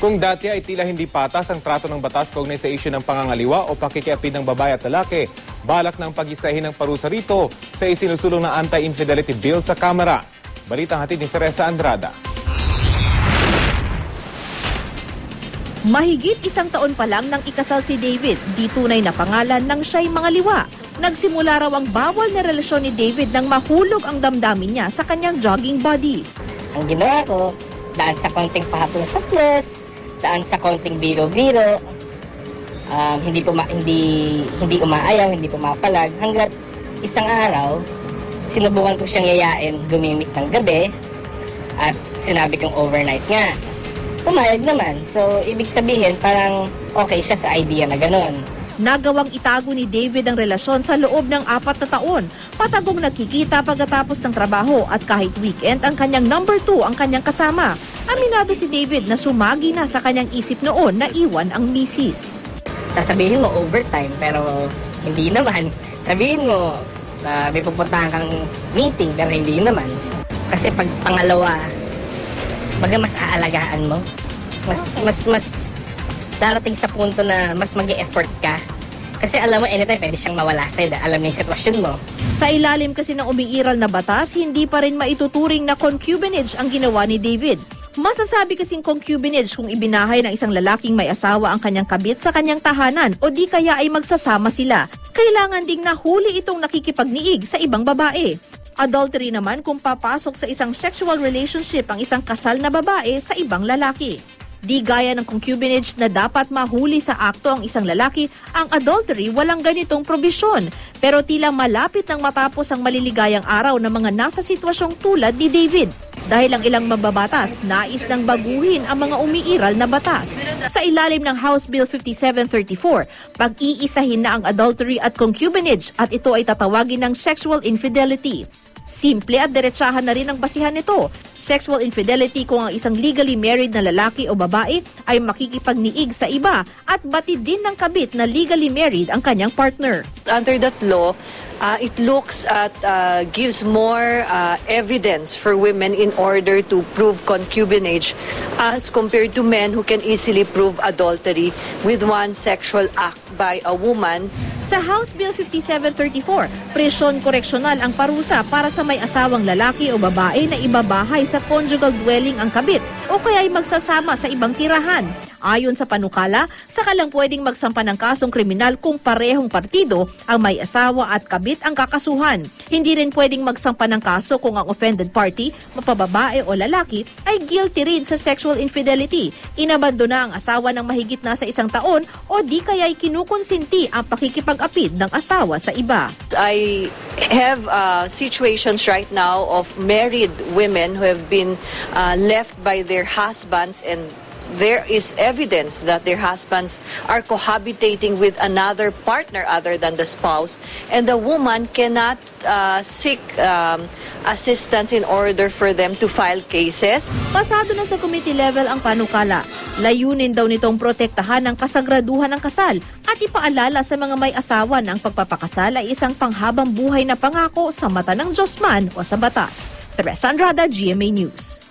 Kung dati ay tila hindi patas ang trato ng batas kaugnay sa issue ng pangangaliwa o pakikiapid ng babae at lalaki, balak ng pag-isahin ng parusa rito sa isinusulong na anti-infidelity bill sa Kamara. Balitang hatid ni Teresa Andrada. Mahigit isang taon pa lang nang ikasal si David, di tunay na pangalan ng siya'y mga liwa. Nagsimula raw ang bawal na relasyon ni David nang mahulog ang damdamin niya sa kanyang jogging body. Ang ginawa ko, daan sa konting pahatol sa plus, daan sa konting biro-biro, um, hindi, puma, hindi, hindi umaayaw, hindi pumapalag, hanggat isang araw, sinubukan ko siyang yayain gumimik ng gabi, at sinabi kong overnight nga. Pumayag naman. So, ibig sabihin, parang okay siya sa idea na ganun. Nagawang itago ni David ang relasyon sa loob ng apat na taon. Patagong nakikita pagkatapos ng trabaho at kahit weekend ang kanyang number two ang kanyang kasama. Aminado si David na sumagi na sa kanyang isip noon na iwan ang misis. sasabihin mo overtime pero hindi naman. Sabihin mo na may pupuntahan kang meeting pero hindi naman. Kasi pag pangalawa, baga mas aalagaan mo. Mas, mas, mas darating sa punto na mas mag effort ka. Kasi alam mo, anytime pwede siyang mawala sa'yo. Alam niya yung sitwasyon mo. Sa ilalim kasi ng umiiral na batas, hindi pa rin maituturing na concubinage ang ginawa ni David. Masasabi kasing concubinage kung ibinahay ng isang lalaking may asawa ang kanyang kabit sa kanyang tahanan o di kaya ay magsasama sila. Kailangan ding nahuli itong nakikipagniig sa ibang babae. Adultery naman kung papasok sa isang sexual relationship ang isang kasal na babae sa ibang lalaki. Di gaya ng concubinage na dapat mahuli sa akto ang isang lalaki, ang adultery walang ganitong probisyon. Pero tila malapit nang matapos ang maliligayang araw ng mga nasa sitwasyong tulad ni David. Dahil ang ilang mababatas, nais nang baguhin ang mga umiiral na batas. Sa ilalim ng House Bill 5734, pag-iisahin na ang adultery at concubinage at ito ay tatawagin ng sexual infidelity. Simple at diretsahan na rin ang basihan nito. Sexual infidelity kung ang isang legally married na lalaki o babae ay makikipagniig sa iba at batid din ng kabit na legally married ang kanyang partner. under that law, uh, it looks at, uh, gives more uh, evidence for women in order to prove concubinage as compared to men who can easily prove adultery with one sexual act by a woman Sa House Bill 5734, presyon koreksyonal ang parusa para sa may asawang lalaki o babae na ibabahay sa conjugal dwelling ang kabit o kaya ay magsasama sa ibang tirahan. Ayon sa panukala, saka lang pwedeng magsampa ng kasong kriminal kung parehong partido ang may asawa at kabit ang kakasuhan. Hindi rin pwedeng magsampa ng kaso kung ang offended party, mapababae o lalaki, ay guilty rin sa sexual infidelity. Inabandona ang asawa ng mahigit na sa isang taon o di kaya'y kinukonsinti ang pakikipag-apid ng asawa sa iba. I have uh, situations right now of married women who have been uh, left by their husbands and there is evidence that their husbands are cohabitating with another partner other than the spouse and the woman cannot uh, seek um, assistance in order for them to file cases. Pasado na sa committee level ang panukala. Layunin daw nitong protektahan ang kasagraduhan ng kasal at ipaalala sa mga may asawa na ang pagpapakasal ay isang panghabang buhay na pangako sa mata ng Diyos man o sa batas. Teresa Andrada, GMA News.